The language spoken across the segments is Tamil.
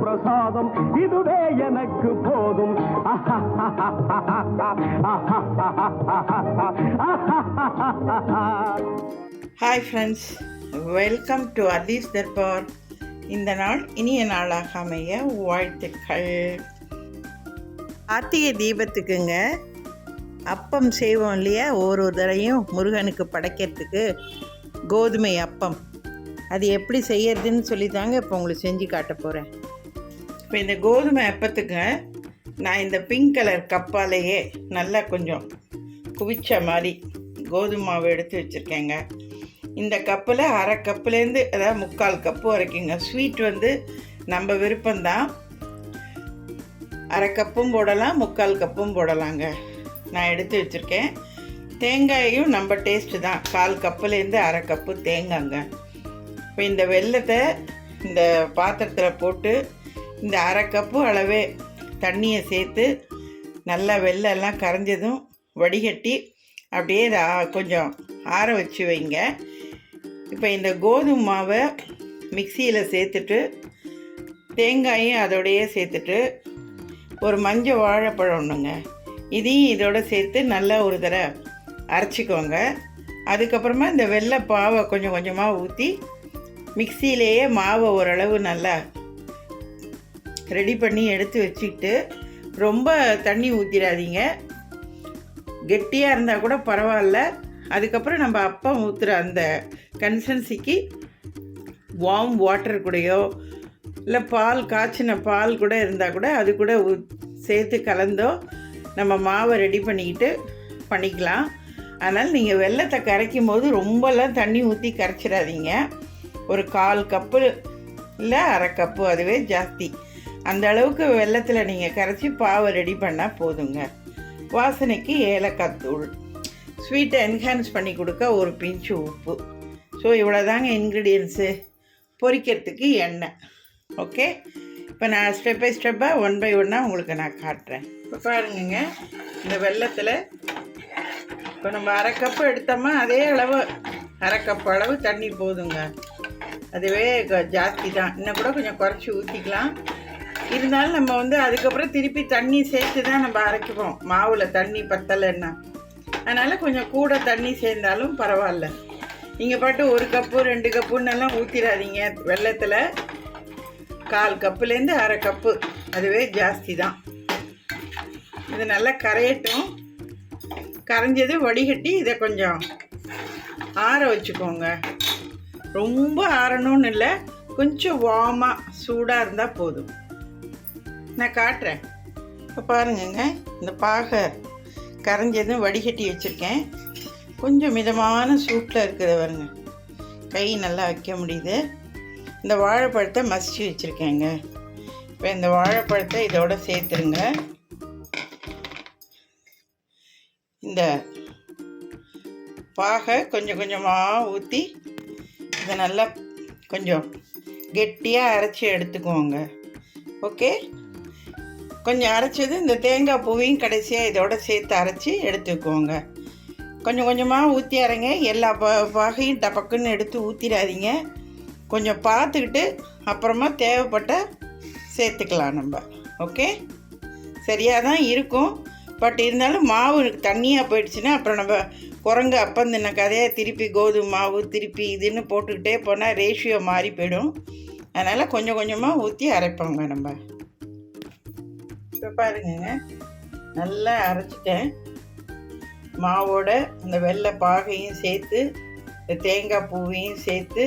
பிரசாதம் இதுவே எனக்கு போதும். Hi friends welcome to Athees Darbar இந்த நாள் இனிய நாளாக அமைய வாழ்த்துக்கள். கார்த்திகை தீபத்துக்குங்க அப்பம் செய்வோம் இல்லையா? ஒரு தடையும் முருகனுக்கு படைக்கிறதுக்கு கோதுமை அப்பம். அது எப்படி செய்யறதுன்னு சொல்லி தாங்க இப்போ உங்களுக்கு செஞ்சு காட்ட போகிறேன் இப்போ இந்த கோதுமை அப்பத்துக்கு நான் இந்த பிங்க் கலர் கப்பாலேயே நல்லா கொஞ்சம் குவிச்ச மாதிரி கோதுமை மாவு எடுத்து வச்சுருக்கேங்க. இந்த கப்பில் அரை கப்புலேருந்து அதாவது முக்கால் கப்பு வரைக்குங்க. ஸ்வீட் வந்து நம்ம விருப்பம்தான். அரை கப்பும் போடலாம் முக்கால் கப்பும் போடலாங்க. நான் எடுத்து வச்சுருக்கேன். தேங்காயும் நம்ம டேஸ்ட்டு தான். கால் கப்புலேருந்து அரை கப்பு தேங்காங்க. இப்போ இந்த வெள்ளத்தை இந்த பாத்திரத்தில் போட்டு இந்த அரை கப்பு அளவே தண்ணியை சேர்த்து நல்லா வெள்ளம் எல்லாம் கரைஞ்சதும் வடிகட்டி அப்படியே இதை கொஞ்சம் ஆற வச்சு வைங்க. இப்போ இந்த கோதுமை மாவை மிக்சியில் சேர்த்துட்டு தேங்காயும் அதோடையே சேர்த்துட்டு ஒரு மஞ்சள் வாழைப்பழம் ஒன்றுங்க இதையும் இதோட சேர்த்து நல்லா ஒரு தடவை அரைச்சிக்கோங்க. அதுக்கப்புறமா இந்த வெள்ளை பாவை கொஞ்சம் கொஞ்சமாக ஊற்றி மிக்சியிலேயே மாவை ஓரளவு நல்லா ரெடி பண்ணி எடுத்து வச்சுக்கிட்டு ரொம்ப தண்ணி ஊற்றிடாதீங்க கெட்டியாக இருந்தால் கூட பரவாயில்ல. அதுக்கப்புறம் நம்ம அப்பம் ஊற்றுற அந்த கன்சன்சிக்கு வார்ம் வாட்டர் கூடயோ இல்லை பால் காய்ச்சின பால் கூட இருந்தால் கூட அது கூட சேர்த்து கலந்தோ நம்ம மாவை ரெடி பண்ணிக்கிட்டு பண்ணிக்கலாம். அதனால் நீங்கள் வெள்ளத்தை கரைக்கும் போது ரொம்பலாம் தண்ணி ஊற்றி கரைச்சிடாதீங்க. ஒரு கால் கப்பு இல்லை அரை கப்பு அதுவே ஜாஸ்தி. அந்த அளவுக்கு வெள்ளத்தில் நீங்கள் கரைச்சி பாவை ரெடி பண்ணால் போதுங்க. வாசனைக்கு ஏலக்காய் தூள். ஸ்வீட்டை என்ஹான்ஸ் பண்ணி கொடுக்க ஒரு பிஞ்சு உப்பு. ஸோ இவ்வளோதாங்க இன்க்ரீடியன்ஸு பொரிக்கிறதுக்கு எண்ணெய். ஓகே இப்போ நான் ஸ்டெப் பை ஸ்டெப்பாக ஒன் பை ஒன்னாக உங்களுக்கு நான் காட்டுறேன். இப்போ பாருங்கங்க இந்த வெள்ளத்தில் இப்போ நம்ம அரை கப்பு எடுத்தோமா அதே அளவு அரை கப் அளவு தண்ணி போதுங்க. அதுவே க- ஜாஸ்தி தான். இன்னும் கூட கொஞ்சம் குறைச்சி ஊற்றிக்கலாம் இருந்தாலும் நம்ம வந்து அதுக்கப்புறம் திருப்பி தண்ணி சேர்த்து தான் நம்ம அரைக்குவோம். மாவில் தண்ணி பத்தலைன்னா. அதனால் கொஞ்சம் கூட தண்ணி சேர்ந்தாலும் பரவாயில்ல. நீங்கள் பாட்டு ஒரு கப்பு ரெண்டு கப்புன்னெல்லாம் ஊற்றிடாதீங்க வெள்ளத்தில் கால் கப்புலேருந்து அரை கப்பு. அதுவே ஜாஸ்தி தான் இது நல்லா கரையட்டும். கரைஞ்சது வடிகட்டி இதை கொஞ்சம் ஆற வச்சுக்கோங்க. ரொம்ப ஆறணும்னு இல்லை கொஞ்சம் வார்மாக சூடாக இருந்தால் போதும். நான் காட்டுறேன். இப்போ பாருங்கங்க இந்த பாகை கரைஞ்சதும் வடிகட்டி வச்சுருக்கேன். கொஞ்சம் மிதமான சூட்டில் இருக்குது பாருங்க. கை நல்லா வைக்க முடியுது. இந்த வாழைப்பழத்தை மசிச்சு வச்சுருக்கேங்க. இப்போ இந்த வாழைப்பழத்தை இதோட சேர்த்துருங்க. இந்த பாகை கொஞ்சம் கொஞ்சமாக ஊற்றி இதை நல்லா கொஞ்சம் கெட்டியாக அரைச்சி எடுத்துக்குவோங்க. ஓகே? கொஞ்சம் அரைச்சது இந்த தேங்காய் பூவையும் கடைசியாக இதோட சேர்த்து அரைச்சி எடுத்துக்குவோங்க கொஞ்சம் கொஞ்சமாக ஊற்றி அரைங்க. எல்லா ப வகையும் டபக்குன்னு எடுத்து ஊற்றிடாதீங்க கொஞ்சம் பார்த்துக்கிட்டு அப்புறமா தேவைப்பட்ட சேர்த்துக்கலாம் நம்ம. ஓகே? சரியாக தான் இருக்கும். பட் இருந்தாலும் மாவு தண்ணியாக போயிடுச்சுன்னா அப்புறம் நம்ம குரங்கு அப்பம் தின்ன கதையை திருப்பி கோதுமை மாவு திருப்பி இதுன்னு போட்டுக்கிட்டே போனால் ரேஷியோ மாறி போயிடும். அதனால் கொஞ்சம் கொஞ்சமாக ஊற்றி அரைப்போங்க நம்ம. இப்போ பாருங்கங்க நல்லா அரைச்சிட்டேன். மாவோட அந்த வெள்ளை பாகையும் சேர்த்து இந்த தேங்காய் பூவையும் சேர்த்து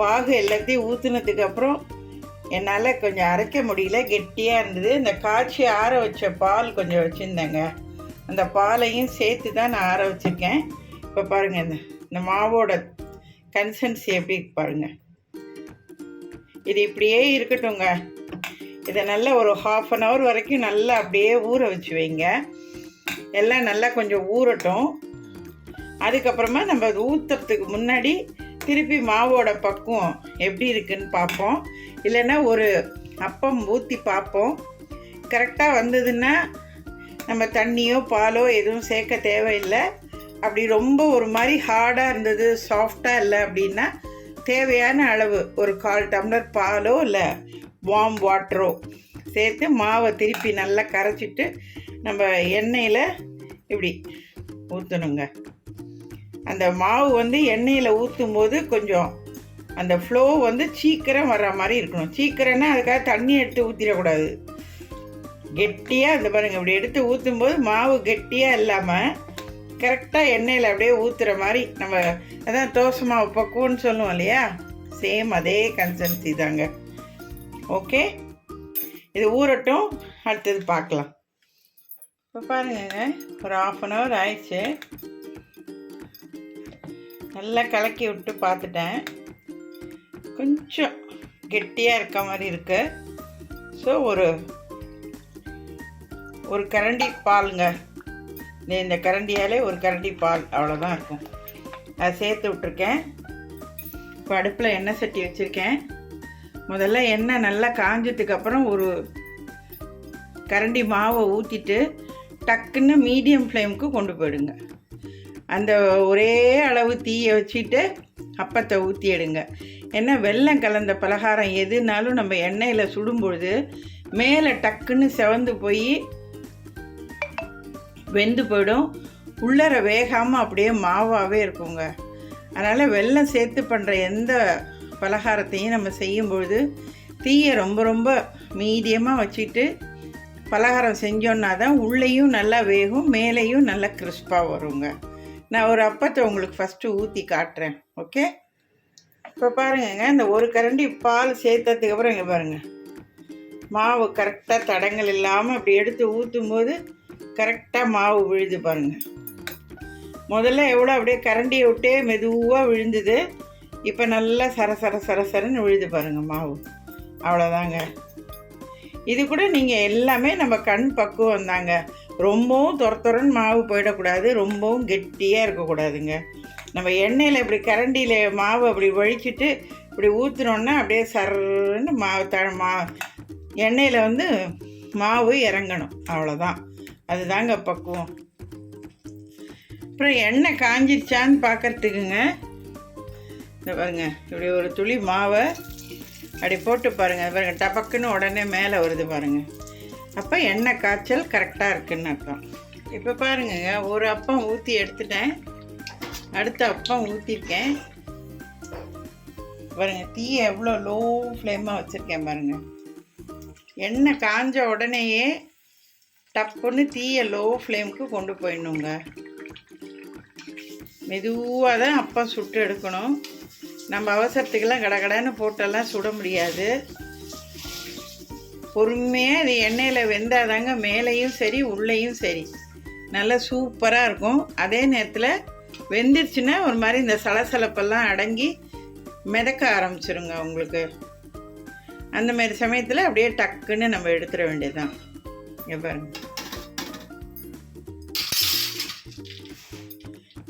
பாகு எல்லாத்தையும் ஊற்றுனதுக்கப்புறம் என்னால் கொஞ்சம் அரைக்க முடியல. கெட்டியாக இருந்தது. இந்த காய்ச்சி ஆற வச்ச பால் கொஞ்சம் வச்சுருந்தேங்க. அந்த பாலையும் சேர்த்து தான் நான் ஆற வச்சுருக்கேன். இப்போ பாருங்கள் இந்த இந்த மாவோட கன்சன்சி எப்படி பாருங்கள் இது இப்படியே இருக்கட்டுங்க இதை நல்லா ஒரு ஹாஃப் அன் ஹவர் வரைக்கும் நல்லா அப்படியே ஊற வச்சு வைங்க. எல்லாம் நல்லா கொஞ்சம் ஊறட்டும். அதுக்கப்புறமா நம்ம அது ஊற்றுறதுக்கு முன்னாடி திருப்பி மாவோட பக்குவம் எப்படி இருக்குன்னு பார்ப்போம். இல்லைன்னா ஒரு அப்பம் ஊற்றி பார்ப்போம். கரெக்டாக வந்ததுன்னா நம்ம தண்ணியோ பாலோ எதுவும் சேர்க்க தேவையில்லை. அப்படி ரொம்ப ஒரு மாதிரி ஹார்டாக இருந்தது சாஃப்டாக இல்லை அப்படின்னா தேவையான அளவு ஒரு கால் டம்ளர் பாலோ இல்லை வார்ம் வாட்டரோ சேர்த்து மாவை திருப்பி நல்லா கரைச்சிட்டு நம்ம எண்ணெயில் இப்படி ஊற்றணுங்க அந்த மாவு வந்து எண்ணெயில் ஊற்றும் போது கொஞ்சம் அந்த ஃப்ளோ வந்து சீக்கிரம் வர்ற மாதிரி இருக்கணும். சீக்கிரம்னா அதுக்காக தண்ணி எடுத்து ஊற்றிடக்கூடாது கெட்டியாக அந்த பாருங்க இப்படி எடுத்து ஊற்றும் போது மாவு கெட்டியாக இல்லாமல் கரெக்டாக எண்ணெயில் அப்படியே ஊற்றுற மாதிரி நம்ம அதான் தோசை மாவு பக்குவம்னு சொல்லுவோம் இல்லையா? சேம் அதே கன்சன்சி தாங்க. ஓகே இது ஊறட்டும். அடுத்தது பார்க்கலாம். இப்போ பாருங்க. ஒரு ஆஃப் அன் ஹவர் ஆயிடுச்சு. நல்லா கலக்கி விட்டு பார்த்துட்டேன். கொஞ்சம் கெட்டியாக இருக்க மாதிரி இருக்குது ஸோ ஒரு ஒரு கரண்டி பாலுங்க. இந்த இந்த கரண்டியாலே ஒரு கரண்டி பால் அவ்வளோதான் இருக்கும். அதை சேர்த்து விட்ருக்கேன் இப்போ அடுப்பில் எண்ணெய் சட்டி வச்சுருக்கேன். முதல்ல எண்ணெய் நல்லா காஞ்சதுக்கு அப்புறம் ஒரு கரண்டி மாவை ஊற்றிட்டு டக்குன்னு மீடியம் ஃப்ளேமுக்கு கொண்டு போயிடுங்க. அந்த ஒரே அளவு தீயை வச்சுட்டு அப்பத்தை ஊற்றி எடுங்க. ஏன்னா வெள்ளம் கலந்த பலகாரம் எதுனாலும் நம்ம எண்ணெயில் சுடும்பொழுது மேலே டக்குன்னு செவந்து போய் வெந்து போயிடும். உள்ளர வேகாமல் அப்படியே மாவாகவே இருக்குங்க. அதனால் வெல்லம் சேர்த்து பண்ணுற எந்த பலகாரத்தையும் நம்ம செய்யும்பொழுது தீயை ரொம்ப ரொம்ப மீடியமாக வச்சுட்டு பலகாரம் செஞ்சோன்னா தான் உள்ளேயும் நல்லா வேகும் மேலேயும் நல்லா கிறிஸ்பாக வருங்க. நான் ஒரு அப்பத்தை உங்களுக்கு ஃபஸ்ட்டு ஊற்றி காட்டுறேன் ஓகே இப்போ பாருங்கங்க இந்த ஒரு கரண்டி பால் சேர்த்ததுக்கு அப்புறம் இங்கே பாருங்கள் மாவு கரெக்டாக தடங்கள் இல்லாமல் அப்படி எடுத்து ஊற்றும் போது கரெக்டாக மாவு விழுது பாருங்கள் முதல்ல எவ்வளோ அப்படியே கரண்டியை விட்டே மெதுவாக விழுந்தது. இப்போ நல்லா சர சர சர சரன்னு விழுது பாருங்கள் மாவு. அவ்வளோதாங்க இது கூட நீங்கள் எல்லாமே நம்ம கண் பக்குவம் தாங்க. ரொம்பவும் தொர தொரன்னு மாவு போயிடக்கூடாது. ரொம்பவும் கெட்டியாக இருக்கக்கூடாதுங்க. நம்ம எண்ணெயில் இப்படி கரண்டியில் மாவு அப்படி வழிச்சிட்டு இப்படி ஊற்றுனோன்னா அப்படியே சர்ன்னு மாவு த மா எண்ணெயில் வந்து மாவு இறங்கணும். அவ்வளோதான் அதுதாங்க பக்குவம். அப்புறம் எண்ணெய் காஞ்சிருச்சான்னு பார்க்கறதுக்குங்க இந்த பாருங்க. இப்படி ஒரு துளி மாவை அப்படி போட்டு பாருங்க. பாருங்கள் டபக்குன்னு உடனே மேலே வருது பாருங்கள் அப்போ எண்ணெய் காய்ச்சல் கரெக்டாக இருக்குன்னு அர்த்தம் இப்போ பாருங்கங்க ஒரு அப்பம் ஊற்றி எடுத்துட்டேன். அடுத்த அப்பம் ஊற்றிருக்கேன் பாருங்கள் தீயை எவ்வளோ லோ ஃப்ளேமாக வச்சுருக்கேன் பாருங்கள் எண்ணெய் காஞ்ச உடனேயே டப்புன்னு தீயை லோ ஃப்ளேமுக்கு கொண்டு போயிடணுங்க. மெதுவாக தான் அப்பா சுட்டு எடுக்கணும். நம்ம அவசரத்துக்கெல்லாம் கடகடன்னு போட்டெல்லாம் சுட முடியாது. பொறுமையாக இது எண்ணெயில் வெந்தாதாங்க மேலேயும் சரி உள்ளேயும் சரி. நல்லா சூப்பராக இருக்கும். அதே நேரத்தில் வெந்துருச்சுன்னா ஒரு மாதிரி இந்த சலசலப்பெல்லாம் அடங்கி மிதக்க ஆரம்பிச்சிருங்க உங்களுக்கு. அந்த மாதிரி சமயத்தில் அப்படியே டக்குன்னு நம்ம எடுத்துட வேண்டியதுதான். இங்க பாருங்க.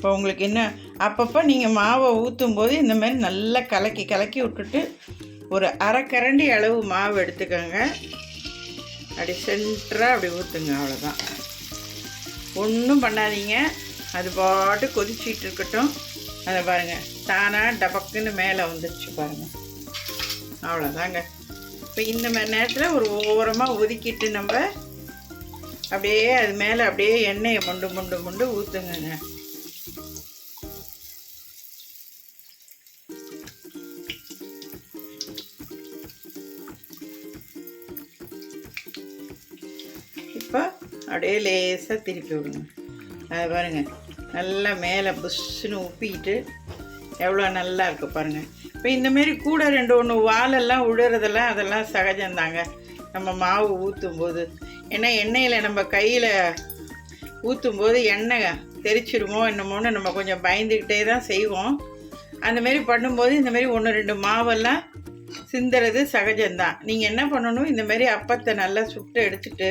இப்போ உங்களுக்கு என்ன அப்பப்போ நீங்கள் மாவை ஊற்றும் போது இந்த மாதிரி நல்லா கலக்கி கலக்கி விட்டுட்டு ஒரு அரை கரண்டி அளவு மாவு எடுத்துக்கோங்க. அப்படி சென்டராக அப்படி ஊற்றுங்க அவ்வளோதான் ஒன்றும் பண்ணாதீங்க. அது பாட்டு கொதிச்சிட்டு இருக்கட்டும். அதை பாருங்கள் தானாக டபக்குன்னு மேலே வந்துடுச்சு பாருங்கள் அவ்வளோதாங்க இப்போ இந்த மாதிரி நேரத்தில் ஒரு ஓரமாக ஒதுக்கிட்டு நம்ம அப்படியே அது மேலே அப்படியே எண்ணெயை முண்டு முண்டு முண்டு ஊற்றுங்கங்க அப்படியே லேசாக திருப்பி விடுங்க அது பாருங்கள் நல்லா மேலே புஷ்ஷுன்னு உப்பிக்கிட்டு எவ்வளோ நல்லா இருக்குது பாருங்கள் இப்போ இந்தமாரி கூட ரெண்டு ஒன்று வாலெல்லாம் விழுறதெல்லாம் அதெல்லாம் சகஜம்தாங்க. நம்ம மாவு ஊற்றும் போது ஏன்னா எண்ணெயில் நம்ம கையில் ஊற்றும் போது எண்ணெய் தெரிச்சிருமோ என்னமோன்னு நம்ம கொஞ்சம் பயந்துக்கிட்டே தான் செய்வோம். அந்தமாரி பண்ணும்போது இந்தமாரி ஒன்று ரெண்டு மாவெல்லாம் சிந்துறது சகஜம்தான். நீங்கள் என்ன பண்ணணும் இந்தமாரி அப்பத்தை நல்லா சுட்டு எடுத்துட்டு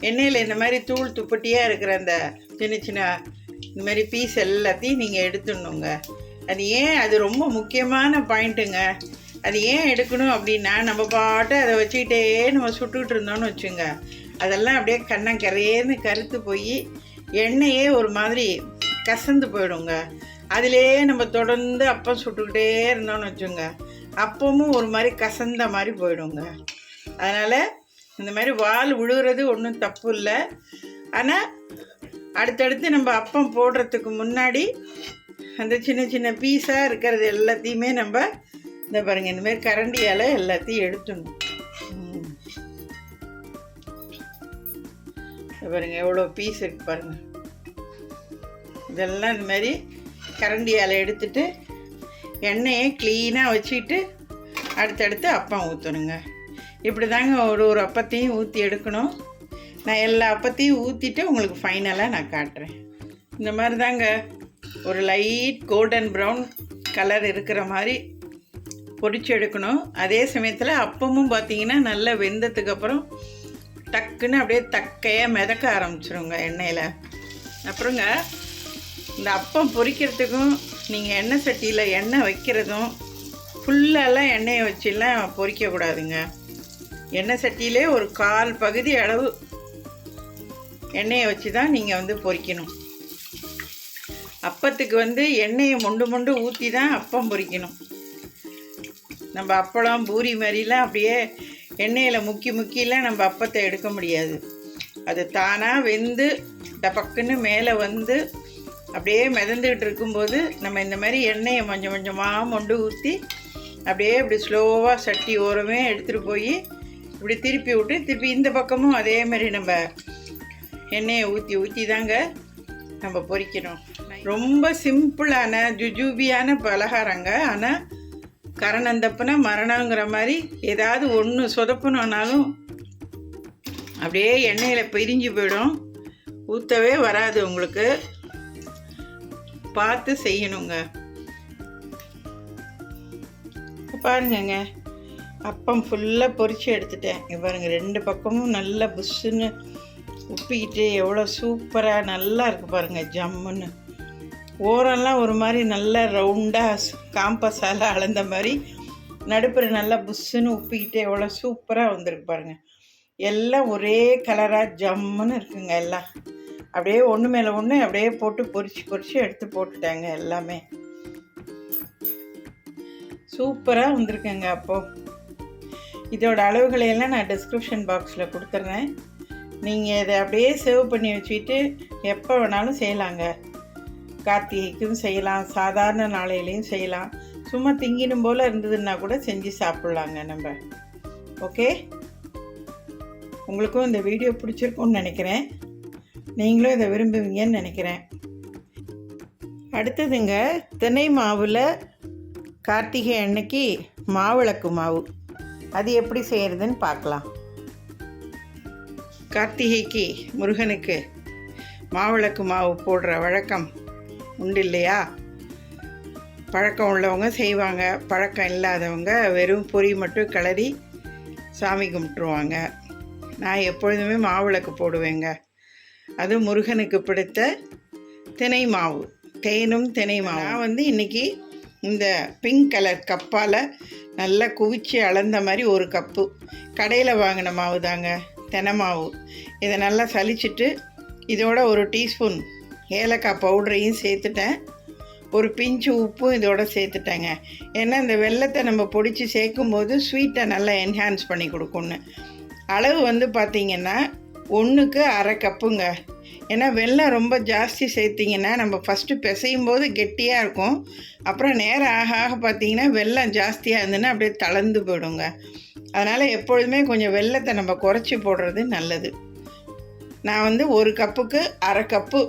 எண்ணெயில் இந்த மாதிரி தூள் துப்பட்டியாக இருக்கிற அந்த சின்ன சின்ன இந்த மாதிரி பீஸ் எல்லாத்தையும் நீங்கள் எடுத்துடணுங்க. அது ஏன் அது ரொம்ப முக்கியமான பாயிண்ட்டுங்க. அது ஏன் எடுக்கணும் அப்படின்னா நம்ம பாட்டு அதை வச்சுக்கிட்டே நம்ம சுட்டுக்கிட்டு இருந்தோம்னு வச்சுங்க. அதெல்லாம் அப்படியே கண்ணங்கரையேன்னு கருத்து போய் எண்ணெயே ஒரு மாதிரி கசந்து போயிடுங்க. அதிலே நம்ம தொடர்ந்து அப்பம் சுட்டுக்கிட்டே இருந்தோம்னு வச்சுங்க. அப்பமும் ஒரு மாதிரி கசந்த மாதிரி போயிடுங்க. அதனால் இந்த மாதிரி வால் விழுகிறது ஒன்றும் தப்பு இல்லை ஆனால் அடுத்தடுத்து நம்ம அப்பம் போடுறதுக்கு முன்னாடி அந்த சின்ன சின்ன பீஸாக இருக்கிறது எல்லாத்தையுமே நம்ம இந்த பாருங்கள் இந்தமாரி கரண்டியால் எல்லாத்தையும் எடுத்துடணும். ம். பாருங்க எவ்வளோ பீஸ் இருக்கு பாருங்க. இதெல்லாம் இந்த மாதிரி கரண்டியால் எடுத்துட்டு எண்ணெயை க்ளீனாக வச்சுக்கிட்டு அடுத்தடுத்து அப்பம் ஊற்றணுங்க இப்படி தாங்க ஒரு ஒரு அப்பத்தையும் ஊற்றி எடுக்கணும். நான் எல்லா அப்பத்தையும் ஊற்றிட்டு உங்களுக்கு ஃபைனலாக நான் காட்டுறேன். இந்த மாதிரி தாங்க ஒரு லைட் கோல்டன் ப்ரௌன் கலர் இருக்கிற மாதிரி பொடிச்சு எடுக்கணும். அதே சமயத்தில் அப்பமும் பார்த்தீங்கன்னா நல்லா வெந்ததுக்கு அப்புறம் டக்குன்னு அப்படியே தக்கையாக மிதக்க ஆரம்பிச்சிருங்க எண்ணெயில். அப்புறங்க இந்த அப்பம் பொரிக்கிறதுக்கும் நீங்கள் எண்ணெய் சட்டியில் எண்ணெய் வைக்கிறதும் ஃபுல்லாலாம் எண்ணெயை வச்சுலாம் பொரிக்கக்கூடாதுங்க எண்ணெய் சட்டியிலே ஒரு கால் பகுதி அளவு எண்ணெயை வச்சு தான் நீங்கள் வந்து பொறிக்கணும். அப்பத்துக்கு வந்து எண்ணெயை மொண்டு மொண்டு ஊற்றி தான் அப்பம் பொறிக்கணும். நம்ம அப்பளம் பூரி மாதிரிலாம் அப்படியே எண்ணெயில் முக்கி முக்கிலாம் நம்ம அப்பத்தை எடுக்க முடியாது. அது தானாக வெந்து டபக்குன்னு மேலே வந்து அப்படியே மிதந்துக்கிட்டு இருக்கும்போது நம்ம இந்த மாதிரி எண்ணெயை கொஞ்சம் கொஞ்சமாக மொண்டு ஊற்றி அப்படியே இப்படி ஸ்லோவாக சட்டி ஓரமே எடுத்துகிட்டு போய் இப்படி திருப்பி விட்டு திருப்பி இந்த பக்கமும் அதே மாதிரி நம்ம எண்ணெயை ஊற்றி ஊற்றி தாங்க நம்ம பொறிக்கணும். ரொம்ப சிம்பிளான ஜுஜூபியான பலகாரங்க. ஆனால் கரணந்தப்புனா மரணங்கிற மாதிரி ஏதாவது ஒன்று சொதப்பணுன்னாலும் அப்படியே எண்ணெயில் பிரிஞ்சு போயிடும். ஊற்றவே வராது உங்களுக்கு. பார்த்து செய்யணுங்க. பாருங்கங்க. அப்பம் ஃபுல்லாக பொறிச்சு எடுத்துட்டேன். பாருங்க ரெண்டு பக்கமும் நல்லா புஷ்ஷுன்னு உப்பிக்கிட்டு எவ்வளோ சூப்பராக நல்லா இருக்கு பாருங்க ஜம்முன்னு. ஓரெல்லாம் ஒரு மாதிரி நல்லா ரவுண்டாக காம்பஸால் அளந்த மாதிரி நடுப்புற நல்லா புஷ்ஷுன்னு உப்பிக்கிட்டு எவ்வளோ சூப்பராக வந்திருக்கு பாருங்க. எல்லாம் ஒரே கலராக ஜம்முன்னு இருக்குங்க எல்லாம். அப்படியே ஒன்று மேலே ஒன்று அப்படியே போட்டு பொறிச்சு பொறிச்சு எடுத்து போட்டுட்டாங்க எல்லாமே. சூப்பராக வந்திருக்குங்க அப்போது இதோட அளவுகளை எல்லாம் நான் டிஸ்கிரிப்ஷன் பாக்ஸில் கொடுத்துட்றேன் நீங்கள் இதை அப்படியே சேவ் பண்ணி வச்சுக்கிட்டு எப்போ வேணாலும் செய்யலாங்க. கார்த்திகைக்கும் செய்யலாம் சாதாரண நாளையிலையும் செய்யலாம். சும்மா திங்கினும் போல் இருந்ததுன்னா கூட செஞ்சு சாப்பிட்லாங்க நம்ம. ஓகே உங்களுக்கும் இந்த வீடியோ பிடிச்சிருக்கும்னு நினைக்கிறேன். நீங்களும் இதை விரும்புவீங்கன்னு நினைக்கிறேன். அடுத்ததுங்க தினை மாவில் கார்த்திகை அன்னைக்கு மாவிளக்கு மாவு. அது எப்படி செய்கிறதுன்னு பார்க்கலாம். கார்த்திகைக்கு முருகனுக்கு மாவிளக்கு மாவு போடுற வழக்கம் உண்டு இல்லையா? பழக்கம் உள்ளவங்க செய்வாங்க. பழக்கம் இல்லாதவங்க வெறும் பொரி மட்டும் கிளறி சாமி கும்பிட்ருவாங்க நான் எப்பொழுதுமே மாவிளக்கு போடுவேங்க. அது முருகனுக்கு பிடித்த தினை மாவு. தேனும் தினை மாவு. நான் வந்து இன்றைக்கி இந்த பிங்க் கலர் கப்பால் நல்லா குவிச்சு அளந்த மாதிரி ஒரு கப்பு. கடையில் வாங்கின மாவு தாங்க தெனமாவு இதை நல்லா சலிச்சிட்டு இதோட ஒரு டீஸ்பூன் ஏலக்காய் பவுடரையும் சேர்த்துட்டேன். ஒரு பிஞ்சு உப்பும் இதோட சேர்த்துட்டேங்க. ஏன்னா இந்த வெள்ளத்தை நம்ம பொடிச்சு சேர்க்கும்போது ஸ்வீட்டை நல்லா என்ஹான்ஸ் பண்ணி கொடுக்கணும் அளவு வந்து பார்த்திங்கன்னா ஒன்றுக்கு அரை கப்புங்க. ஏன்னா வெல்லம் ரொம்ப ஜாஸ்தி சேர்த்திங்கன்னா நம்ம ஃபஸ்ட்டு பிசையும் போது கெட்டியாக இருக்கும். அப்புறம் நேரம் ஆக ஆக பார்த்தீங்கன்னா வெள்ளம் ஜாஸ்தியாக இருந்ததுன்னா அப்படியே தளர்ந்து போயிடுங்க. அதனால் எப்பொழுதுமே கொஞ்சம் வெல்லத்தை நம்ம குறைச்சி போடுறது நல்லது. நான் வந்து ஒரு கப்புக்கு அரை கப்பு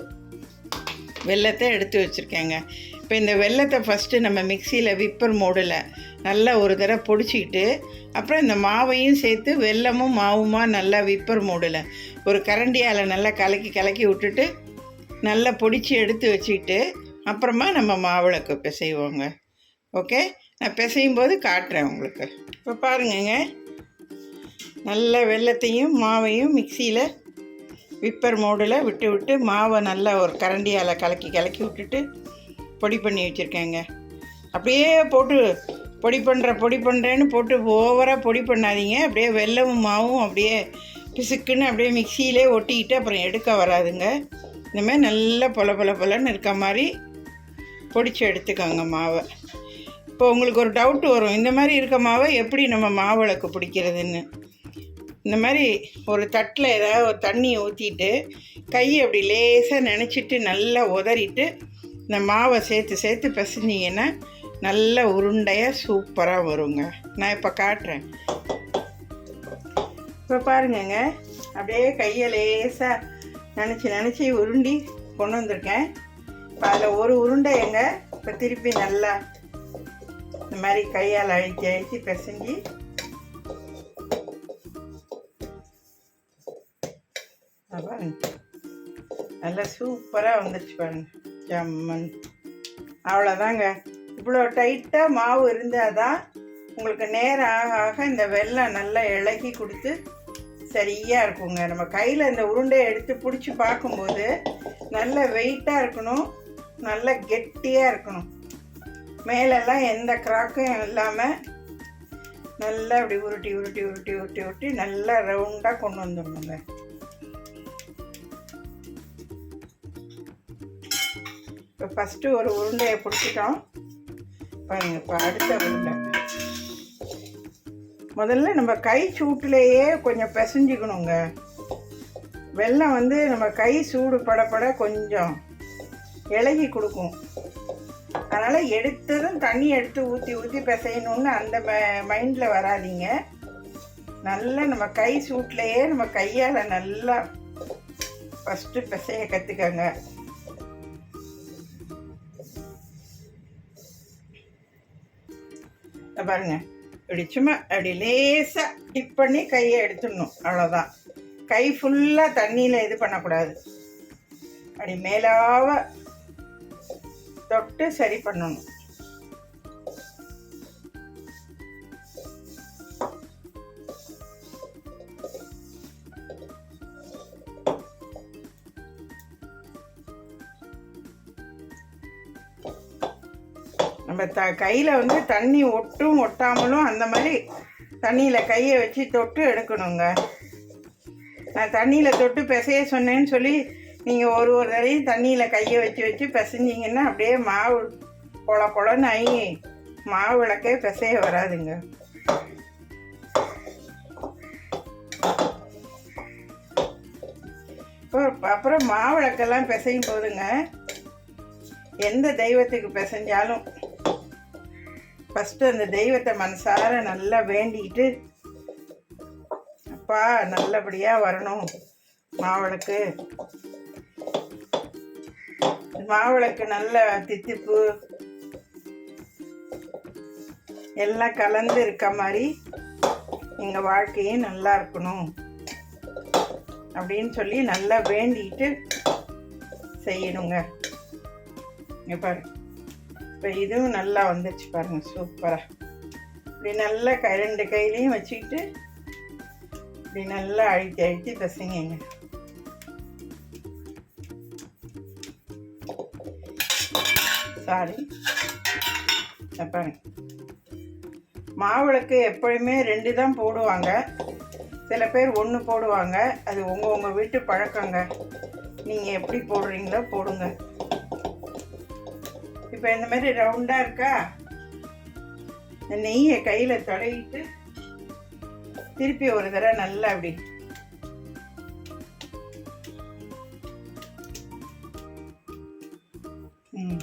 வெல்லத்தை எடுத்து வச்சுருக்கேங்க. இப்போ இந்த வெல்லத்தை ஃபஸ்ட்டு நம்ம மிக்சியில் விப்பர் மோடில் நல்லா ஒரு தடவை பொடிச்சிக்கிட்டு அப்புறம் இந்த மாவையும் சேர்த்து வெல்லமும் மாவுமா நல்லா விப்பர் மூடில். ஒரு கரண்டியால் நல்லா கலக்கி கலக்கி விட்டுட்டு நல்லா பொடிச்சு எடுத்து வச்சுக்கிட்டு அப்புறமா நம்ம மாவிளக்கு பிசைவோங்க. ஓகே? நான் பிசையும் போது காட்டுறேன் உங்களுக்கு. இப்போ பாருங்கங்க. நல்ல வெல்லத்தையும் மாவையும் மிக்சியில் விப்பர் மோடில் விட்டு விட்டு மாவை நல்லா ஒரு கரண்டியால் கலக்கி கலக்கி விட்டுட்டு பொடி பண்ணி வச்சுருக்கேங்க. அப்படியே போட்டு பொடி பண்ணுற பொடி பண்ணுறேன்னு போட்டு ஓவராக பொடி பண்ணாதீங்க. அப்படியே வெல்லமும் மாவும் அப்படியே பிசுக்குன்னு அப்படியே மிக்சியிலே ஒட்டிக்கிட்டு அப்புறம் எடுக்க வராதுங்க. இந்தமாதிரி நல்லா பொல பொல பொலன்னு இருக்க மாதிரி பொடிச்சு எடுத்துக்கோங்க மாவை. இப்போ உங்களுக்கு ஒரு டவுட் வரும் இந்த மாதிரி இருக்க மாவை எப்படி நம்ம மாவிளக்கு பிடிக்கிறதுன்னு? இந்த மாதிரி ஒரு தட்டில் ஏதாவது ஒரு தண்ணியை ஊற்றிட்டு கையை அப்படி லேசாக நினச்சிட்டு நல்லா உதறிட்டு இந்த மாவை சேர்த்து சேர்த்து பிசைஞ்சிங்கன்னா நல்ல உருண்டையாக சூப்பராக வருங்க. நான் இப்போ காட்டுறேன். இப்போ பாருங்கங்க. அப்படியே கையை லேசாக நினச்சி நினச்சி உருண்டி கொண்டு வந்திருக்கேன். இப்போ அதில் ஒரு உருண்டைங்க இப்போ திருப்பி நல்லா இந்த மாதிரி கையால் அழுத்தி அழிச்சி பிசைஞ்சு பாருங்க. நல்லா சூப்பராக வந்துருச்சு பாருங்க. ஜம்மன் அவ்வளோதாங்க இவ்வளோ டைட்டாக மாவு இருந்தால் தான் உங்களுக்கு நேரம் ஆக ஆக இந்த வெள்ளம் நல்லா இழகி கொடுத்து சரியாக இருக்குங்க. நம்ம கையில் இந்த உருண்டையை எடுத்து பிடிச்சி பார்க்கும்போது நல்ல வெயிட்டாக இருக்கணும் நல்ல கெட்டியாக இருக்கணும். மேலெல்லாம் எந்த கிராக்கும் இல்லாமல் நல்லா அப்படி உருட்டி உருட்டி உருட்டி உருட்டி உருட்டி நல்லா ரவுண்டாக கொண்டு வந்துடணுங்க. இப்போ ஃபஸ்ட்டு ஒரு உருண்டையை பிடிச்சிட்டோம். பாருங்க இப்போ அடுத்த உருண்டை முதல்ல நம்ம கை சூட்டிலேயே கொஞ்சம் பிசைஞ்சிக்கணுங்க. வெள்ளம் வந்து நம்ம கை சூடு படப்பட கொஞ்சம் இலகி கொடுக்கும். அதனால் எடுத்ததும் தண்ணி எடுத்து ஊற்றி ஊற்றி பிசையணும்னு அந்த மைண்டில் வராதீங்க. நல்லா நம்ம கை சூட்லேயே நம்ம கையால் நல்லா ஃபஸ்ட்டு பிசைய கற்றுக்கங்க பாருங்க. இப்படி சும்மா அப்படி லேசாக டிப் பண்ணி கையை எடுத்துடணும். அவ்வளோதான் கை ஃபுல்லாக தண்ணியில் இது பண்ணக்கூடாது. அப்படி மேலாவ தொட்டு சரி பண்ணணும். நம்ம த கையில் வந்து தண்ணி ஒட்டும் ஒட்டாமலும் அந்த மாதிரி தண்ணியில் கையை வச்சு தொட்டு எடுக்கணுங்க. நான் தண்ணியில் தொட்டு பிசைய சொன்னேன்னு சொல்லி நீங்கள் ஒரு ஒரு தடையும் தண்ணியில் கையை வச்சு வச்சு பிசைஞ்சிங்கன்னா அப்படியே மாவு கொல கொலன்னு ஆகி மாவு விளக்கே பிசைய வராதுங்க. இப்போ அப்புறம் மாவிளக்கெல்லாம் பிசையும் போதுங்க. எந்த தெய்வத்துக்கு பிசைஞ்சாலும். ஃபஸ்ட்டு அந்த தெய்வத்தை மனசார நல்லா வேண்டிக்கிட்டு அப்பா நல்லபடியாக வரணும் மாவிளக்கு. மாவிளக்கு நல்ல தித்திப்பு. எல்லாம் கலந்து இருக்க மாதிரி எங்கள் வாழ்க்கையும் நல்லா இருக்கணும் அப்படின்னு சொல்லி நல்லா வேண்டிக்கிட்டு செய்யணுங்க. பாரு. இப்போ இதுவும் நல்லா வந்துச்சு பாருங்கள் சூப்பராக இப்படி நல்லா கை ரெண்டு கையிலையும் வச்சுக்கிட்டு இப்படி நல்லா அழுத்தி அழுத்தி பசங்க சாரி பாருங்க. மாவிளக்கு எப்பொழுதுமே ரெண்டு தான் போடுவாங்க. சில பேர் ஒன்று போடுவாங்க. அது உங்கள் உங்கள் வீட்டு பழக்கங்க. நீங்கள் எப்படி போடுறீங்களோ போடுங்க. இப்போ இந்த மாதிரி ரவுண்டாக இருக்கா? இந்த நெய்யை கையில் தடவிட்டு திருப்பி ஒரு தடவை நல்லா அப்படி ம்.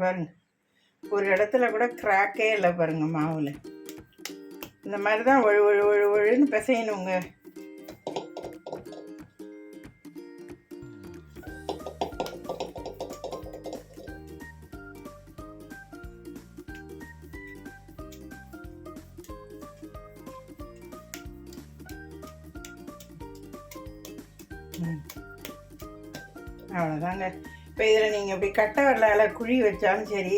பாருங்க. ஒரு இடத்துல கூட கிராக்கே இல்லை பாருங்க மாவில். இந்த மாதிரி தான் ஒழு ஒழு ஒழு ஒழுன்னு பிசையணுங்க. நீங்கள் இப்படி கட்டை வரலால் குழி வச்சாலும் சரி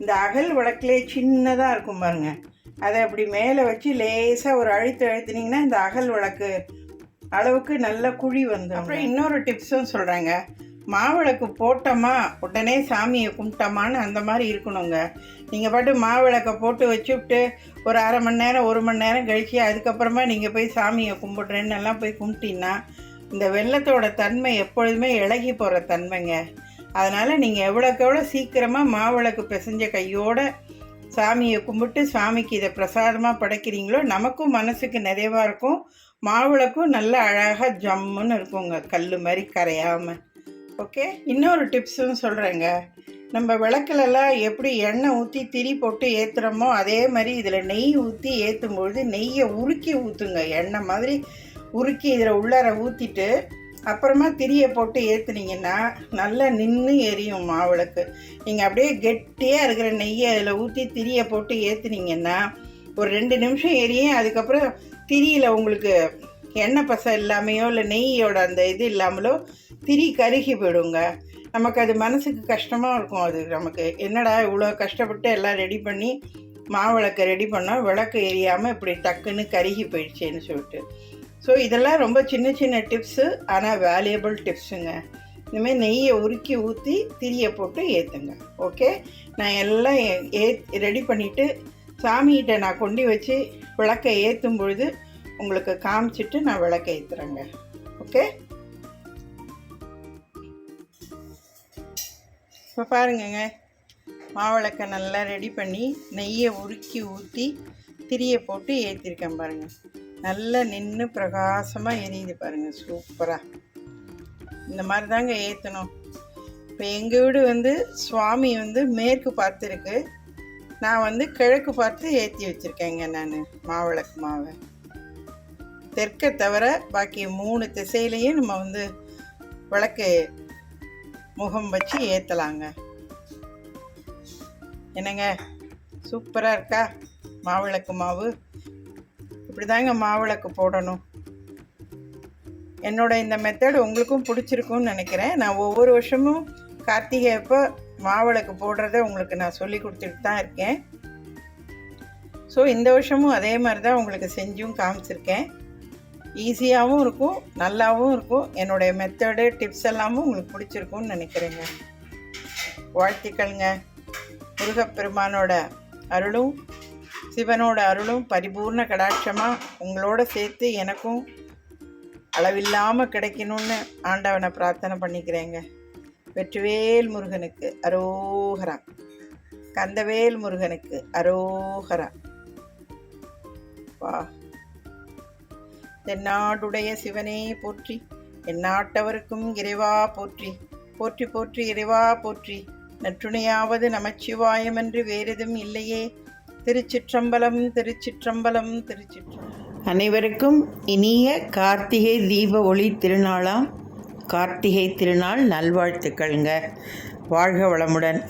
இந்த அகல் விளக்குலே சின்னதாக இருக்கும் பாருங்க. அதை அப்படி மேலே வச்சு லேசாக ஒரு அழுத்து அழுத்துனீங்கன்னா இந்த அகல் விளக்கு அளவுக்கு நல்ல குழி வந்து அப்புறம் இன்னொரு டிப்ஸும் சொல்கிறாங்க மாவிளக்கு போட்டோமா உடனே சாமியை கும்பிட்டோமான்னு அந்த மாதிரி இருக்கணுங்க. நீங்கள் பாட்டு மாவிளக்கை போட்டு வச்சுவிட்டு ஒரு அரை மணி நேரம் ஒரு மணி நேரம் கழிச்சு அதுக்கப்புறமா நீங்கள் போய் சாமியை கும்பிட்றேன்னு எல்லாம் போய் கும்பிட்டீங்கன்னா இந்த வெள்ளத்தோட தன்மை எப்பொழுதுமே இழகி போகிற தன்மைங்க. அதனால் நீங்கள் எவ்வளோக்கு எவ்வளோ சீக்கிரமாக மாவிளக்கு பிசைஞ்ச கையோட சாமியை கும்பிட்டு சாமிக்கு இதை பிரசாதமாக படைக்கிறீங்களோ நமக்கும் மனசுக்கு நிறைவாக இருக்கும். மாவிளக்கும் நல்ல அழகாக ஜம்முன்னு இருக்குங்க கல் மாதிரி கரையாமல் ஓகே இன்னொரு டிப்ஸும் சொல்கிறேங்க நம்ம விளக்குலலாம் எப்படி எண்ணெய் ஊற்றி திரி போட்டு ஏற்றுறோமோ அதே மாதிரி இதில் நெய் ஊற்றி ஏற்றும் பொழுது நெய்யை உருக்கி ஊற்றுங்க எண்ணெய் மாதிரி உருக்கி இதில் உள்ளார ஊற்றிட்டு அப்புறமா திரியை போட்டு ஏற்றுனீங்கன்னா நல்லா நின்று எரியும் மாவிளக்கு. நீங்கள் அப்படியே கெட்டியாக இருக்கிற நெய்யை அதில் ஊற்றி திரியை போட்டு ஏற்றுனீங்கன்னா ஒரு ரெண்டு நிமிஷம் எரியும். அதுக்கப்புறம் திரியில் உங்களுக்கு எண்ணெய் பசை இல்லாமையோ இல்லை நெய்யோட அந்த இது இல்லாமலோ திரி கருகி போயிடுங்க. நமக்கு அது மனசுக்கு கஷ்டமாக இருக்கும். அது நமக்கு என்னடா இவ்வளோ கஷ்டப்பட்டு எல்லாம் ரெடி பண்ணி மாவிளக்கை ரெடி பண்ணால் விளக்கு எரியாமல் இப்படி டக்குன்னு கருகி போயிடுச்சேன்னு சொல்லிட்டு. ஸோ இதெல்லாம் ரொம்ப சின்ன சின்ன டிப்ஸு ஆனால் வேல்யூபிள் டிப்ஸுங்க இனிமேல் நெய்யை உருக்கி ஊற்றி திரியை போட்டு ஏற்றுங்க ஓகே நான் எல்லாம் ஏ ரெடி பண்ணிவிட்டு சாமிகிட்ட நான் கொண்டு வச்சு விளக்கை ஏற்றும் பொழுது உங்களுக்கு காமிச்சிட்டு நான் விளக்கை ஏற்றுறேங்க ஓகே இப்போ பாருங்கங்க. மாவிளக்கை நல்லா ரெடி பண்ணி நெய்யை உருக்கி ஊற்றி திரியை போட்டு ஏற்றிருக்கேன் பாருங்கள் நல்லா நின்று பிரகாசமாக எரியுது பாருங்கள் சூப்பராக இந்த மாதிரி தாங்க ஏற்றணும் இப்போ எங்கள் வீடு வந்து சுவாமி வந்து மேற்கு பார்த்துருக்கு நான் வந்து கிழக்கு பார்த்து ஏற்றி வச்சுருக்கேங்க நான் மாவிளக்கு மாவை. தெற்கை தவிர பாக்கி மூணு திசையிலையும் நம்ம வந்து விளக்கு முகம் வச்சு ஏற்றலாங்க என்னங்க? சூப்பராக இருக்கா? மாவிளக்கு மாவு? இப்படி தாங்க மாவிளக்கு போடணும். என்னோட இந்த மெத்தட் உங்களுக்கும் பிடிச்சிருக்கும்னு நினைக்கிறேன். நான் ஒவ்வொரு வருஷமும் கார்த்திகை அப்போ மாவிளக்கு போடுறத உங்களுக்கு நான் சொல்லி கொடுத்துட்டு தான் இருக்கேன். ஸோ இந்த வருஷமும் அதே மாதிரி தான் உங்களுக்கு செஞ்சும் காமிச்சிருக்கேன். ஈஸியாகவும் இருக்கும் நல்லாவும் இருக்கும். என்னுடைய மெத்தடு டிப்ஸ் எல்லாமும் உங்களுக்கு பிடிச்சிருக்கும்னு நினைக்கிறேங்க. வாழ்த்துக்கள்ங்க. முருகப்பெருமானோட அருளும் சிவனோட அருளும் பரிபூர்ண கடாட்சமாக உங்களோட சேர்த்து எனக்கும் அளவில்லாமல் கிடைக்கணும்னு ஆண்டவனை பிரார்த்தனை பண்ணிக்கிறேங்க. வெற்றிவேல் முருகனுக்கு அரோகரா. கந்தவேல் முருகனுக்கு அரோகரா. வா. தென்னாடுடைய சிவனே போற்றி எந்நாட்டவருக்கும் இறைவா போற்றி போற்றி போற்றி இறைவா போற்றி. நற்றுணையாவது நமச்சிவாயமென்று வேறெதும் இல்லையே. திருச்சிற்றம்பலம் திருச்சிற்றம்பலம் திருச்சிற்றம்பலம். அனைவருக்கும் இனிய கார்த்திகை தீப ஒளி திருநாளாம். கார்த்திகை திருநாள் நல்வாழ்த்துக்கள்ங்க. வாழ்க வளமுடன்.